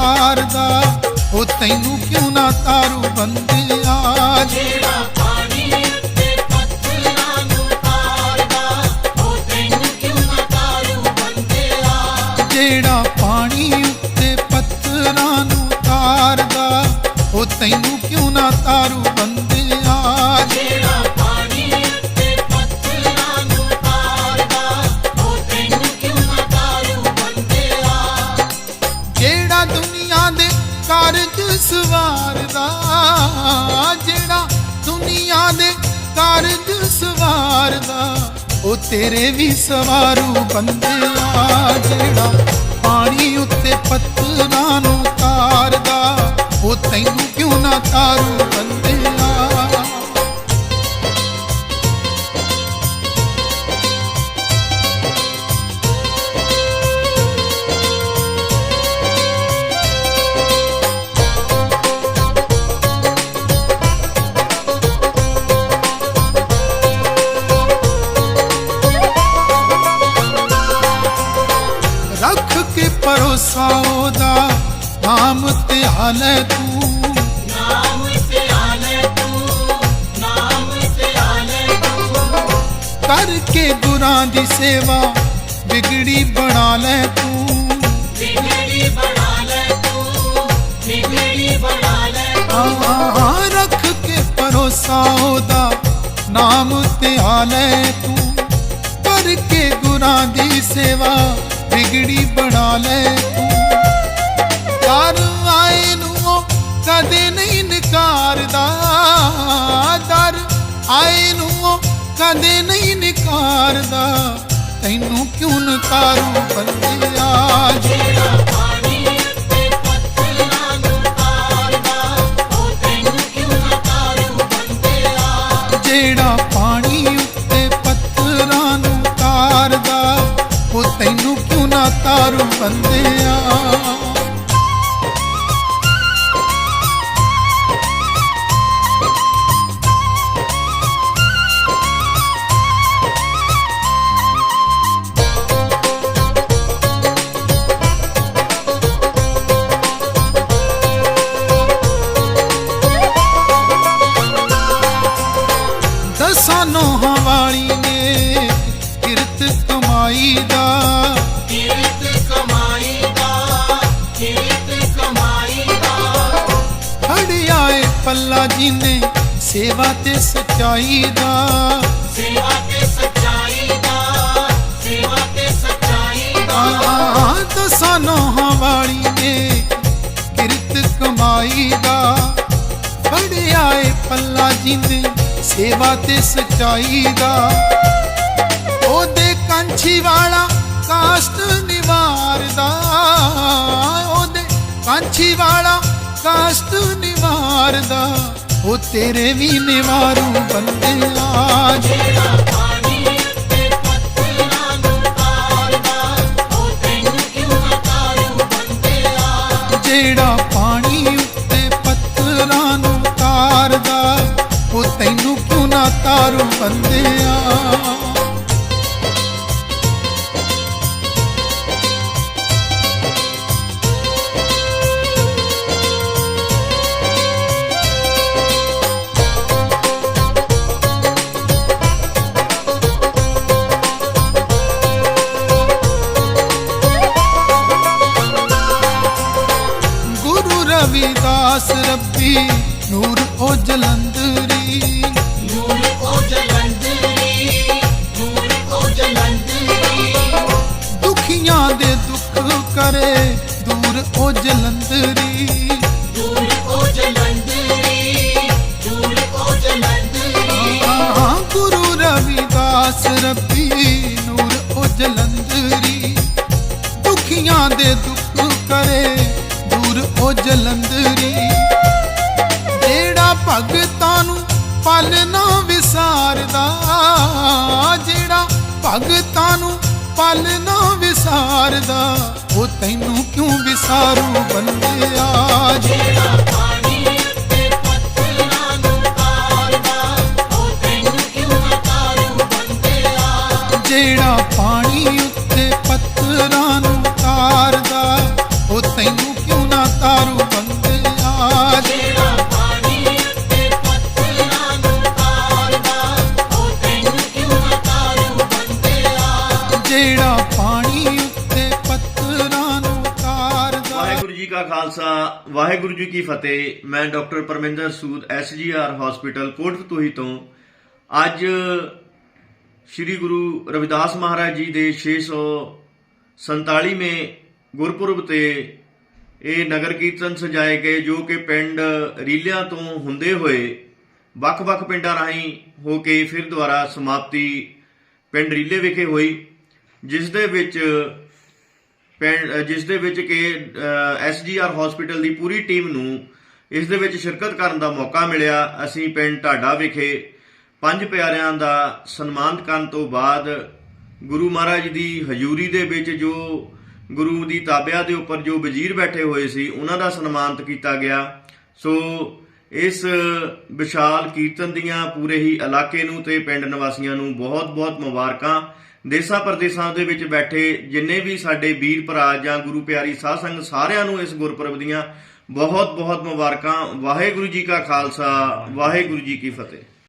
ਮਾਰਦਾ ਉਹ ਤੈਨੂੰ ਕਿਉਂ ਨਾ ਤਾਰੂ ਬੰਦੇ ਬੰਦਿਆ? ਜਿਹੜਾ ਪਾਣੀ ਤੇ ਪੱਥਰਾਂ ਨੂੰ ਤਾਰਦਾ ਉਹ ਤੈਨੂੰ ਕਿਉਂ ਨਾ ਤਾਰੂ ਬੰਦਿਆ? ਜਿਹੜਾ ਪਾਣੀ ਤੇ ਪੱਥਰਾਂ ਨੂੰ ਤਾਰਦਾ ਉਹ ਤੈਨੂੰ ਕਿਉਂ ਨਾ ਤਾਰੂ ਉਹ ਤੇਰੇ ਵੀ ਸਵਾਰੂ ਬੰਦਿਆ ਜਿਹੜਾ ਪਾਣੀ ਉੱਤੇ ਪੱਥਰਾਂ ਨੂੰ ਤਾਰਦਾ, ਉਹ ਤੈਨੂੰ ਕਿਉਂ ਨਾ ਤਾਰੂ ਬੰਦਿਆ ਭਰੋਸਾ ਉਹਦਾ ਨਾਮ ਧਿਆਲੇ ਤੂੰ। ਨਾਮ ਧਿਆਲੇ ਤੂੰ ਨਾਮ ਧਿਆਲੇ ਤੂੰ। ਕਰਕੇ ਗੁਰਾਂ ਦੀ ਸੇਵਾ ਵਿਗੜੀ ਬਣਾ ਲੈ ਤੂੰ। ਵਿਗੜੀ ਬਣਾ ਲੈ ਤੂੰ ਵਿਗੜੀ ਬਣਾ ਲੈ ਆਹ ਰੱਖ ਕੇ ਭਰੋਸਾ ਉਹਦਾ ਨਾਮ ਧਿਆਲੇ ਤੂੰ। ਕਰਕੇ ਗੁਰਾਂ ਦੀ ਸੇਵਾ ਵਿਗੜੀ ਬਣਾ ਲੈ। ਤੂੰ ਆਏ ਨੂੰ ਕਦੇ ਨਹੀਂ ਨਕਾਰਦਾ। ਦਰ ਆਏ ਨੂੰ ਕਦੇ ਨਹੀਂ ਨਕਾਰਦਾ। ਤੈਨੂੰ ਕਿਉਂ ਨਕਾਰੂ ਬੰਦਿਆ? ਜਿਹੜਾ ਬੰਦਿਆ। ਦਸਾਂ ਨੋਹਾਂ ਨੇ ਕਿਰਤ ਕਮਾਈ ਦਾ ਪੱਲਾ ਜਿਹਨੇ ਸੇਵਾ ਤੇ ਸਚਾਈ ਦਾ। ਸੇਵਾ ਤੇ ਸੱਚਾਈ ਦਾ ਸੇਵਾ ਤੇ ਸੱਚਾਈ ਦਾ। ਆ ਦਸਾਂ ਨੋਹਾਂ ਵਾਲੀ ਨੇ ਕਿਰਤ ਕਮਾਈ ਦਾ। ਫੜਿਆ ਏ ਪੱਲਾ ਜਿਹਨੇ ਸੇਵਾ ਤੇ ਸਚਾਈ ਦਾ। ਉਹਦੇ ਕੰਛੀ ਵਾਲਾ ਕਾਸ਼ਟ ਨਿਵਾਰਦਾ ਉਹਦੇ ਕੰਛੀ ਵਾਲਾ ਕਾਸ਼ਟ ਨਿਵਾਰਦਾ ਉਹ ਤੇਰੇ ਵੀ ਨਿਵਾਰੂ ਬੰਦਿਆ ਜਿਹੜਾ ਪਾਣੀ ਤੇ ਪੱਤਲਾਂ ਨੂੰ ਤਾਰਦਾ ਉਹ ਤੈਨੂੰ ਕਿਉਂ ਨਾ ਤਾਰੂ ਬੰਦਿਆ ਜਿਹੜਾ ਪਾਣੀ ਉੱਤੇ ਪੱਥਰਾਂ ਨੂੰ ਤਾਰਦਾ, ਉਹ ਤੈਨੂੰ ਕਿਉਂ ਨਾ ਤਾਰੂ ਬੰਦਿਆ ਰਵਿਦਾਸ ਰੱਬੀ ਨੂਰ ਉਹ ਜਲੰਧਰੀ। ਨੂਰ ਉਹ ਜਲੰਧਰੀ ਨੂਰ ਉਹ ਜਲੰਧਰੀ। ਦੁਖੀਆਂ ਦੇ ਦੁੱਖ ਕਰੇ ਦੂਰ ਉਹ ਜਲੰਧਰੀ। ਦੂਰ ਉਹ ਜਲੰਧਰੀ ਦੂਰ ਉਹ ਜਲੰਧਰੀ। ਆਹ ਗੁਰੂ ਰਵਿਦਾਸ ਰੱਬੀ ਨੂਰ ਉਹ ਜਲੰਧਰੀ। ਦੁਖੀਆਂ ਦੇ ਦੁੱਖ ਕਰੇ ਦੂਰ ਉਹ ਜਲੰਧਰੀ। ਪਲ ਨਾ ਵਿਸਾਰਦਾ, ਜਿਹੜਾ ਭਗਤਾਂ ਨੂੰ ਪਲ ਨਾ ਵਿਸਾਰਦਾ, ਉਹ ਤੈਨੂੰ ਕਿਉਂ ਵਿਸਾਰੂ ਬੰਦਿਆ? ਜਿਹੜਾ ਪਾਣੀ ਉੱਤੇ ਪੱਥਰਾਂ ਨੂੰ ਤਾਰਦਾ ਉਹ ਤੈਨੂੰ ਕਿਉਂ ਤਾਰੂ ਬੰਦਿਆ? ਜਿਹੜਾ ਪਾਣੀ ਉੱਤੇ ਪੱਤਰਾਂ ਨੂੰ ਤਾਰਦਾ, ਉਹ ਤੈਨੂੰ ਕਾ ਖਾਲਸਾ, ਵਾਹਿਗੁਰੂ ਜੀ ਕੀ ਫਤਿਹ। ਮੈਂ doctor Parminder Sood SGR hospital Kotfatuhi ਤੋਂ। ਅੱਜ ਸ੍ਰੀ ਗੁਰੂ ਰਵਿਦਾਸ ਮਹਾਰਾਜ ਜੀ ਦੇ 647ਵੇਂ ਗੁਰਪੁਰਬ ਤੇ ਇਹ ਨਗਰ ਕੀਰਤਨ ਸਜਾਏ ਗਏ, ਜੋ ਕਿ ਪਿੰਡ ਰੀਲਿਆਂ ਤੋਂ ਹੁੰਦੇ ਹੋਏ ਵੱਖ-ਵੱਖ ਪਿੰਡਾਂ ਰਾਹੀਂ ਹੋ ਕੇ ਫਿਰ ਦੁਬਾਰਾ ਸਮਾਪਤੀ ਪਿੰਡ ਰੀਲੇ ਵਿਖੇ ਹੋਈ, ਜਿਸ ਦੇ ਵਿੱਚ ਜਿਸ ਦੇ ਵਿੱਚ ਕਿ ਐਸਜੀਆਰ ਹਸਪੀਟਲ ਦੀ ਪੂਰੀ ਟੀਮ ਨੂੰ ਇਸ ਦੇ ਵਿੱਚ ਸ਼ਿਰਕਤ ਕਰਨ ਦਾ ਮੌਕਾ ਮਿਲਿਆ। ਅਸੀਂ ਪਿੰਡ ਢਾਡਾ ਵਿਖੇ ਪੰਜ ਪਿਆਰਿਆਂ ਦਾ ਸਨਮਾਨਿਤ ਕਰਨ ਤੋਂ ਬਾਅਦ ਗੁਰੂ ਮਹਾਰਾਜ ਦੀ ਹਜ਼ੂਰੀ ਦੇ ਵਿੱਚ ਜੋ ਗੁਰੂ ਦੀ ਤਾਬਿਆ ਦੇ ਉੱਪਰ ਜੋ ਵਜ਼ੀਰ ਬੈਠੇ ਹੋਏ ਸੀ, ਉਹਨਾਂ ਦਾ ਸਨਮਾਨਿਤ ਕੀਤਾ ਗਿਆ। ਸੋ, ਇਸ ਵਿਸ਼ਾਲ ਕੀਰਤਨ ਦੀਆਂ ਪੂਰੇ ਹੀ ਇਲਾਕੇ ਨੂੰ ਤੇ ਪਿੰਡ ਨਿਵਾਸੀਆਂ ਨੂੰ ਬਹੁਤ-ਬਹੁਤ ਮੁਬਾਰਕਾਂ। ਦੇਸਾਂ ਪ੍ਰਦੇਸਾਂ ਦੇ ਵਿੱਚ ਬੈਠੇ ਜਿੰਨੇ ਵੀ ਸਾਡੇ ਵੀਰ ਭਰਾ ਜਾਂ ਗੁਰੂ ਪਿਆਰੀ ਸਾਧ ਸੰਗਤ ਸਾਰਿਆਂ ਨੂੰ ਇਸ ਗੁਰਪੁਰਬ ਦੀਆਂ ਬਹੁਤ-ਬਹੁਤ ਮੁਬਾਰਕਾਂ। ਵਾਹਿਗੁਰੂ ਜੀ ਕਾ ਖਾਲਸਾ, ਵਾਹਿਗੁਰੂ ਜੀ ਕੀ ਫਤਿਹ।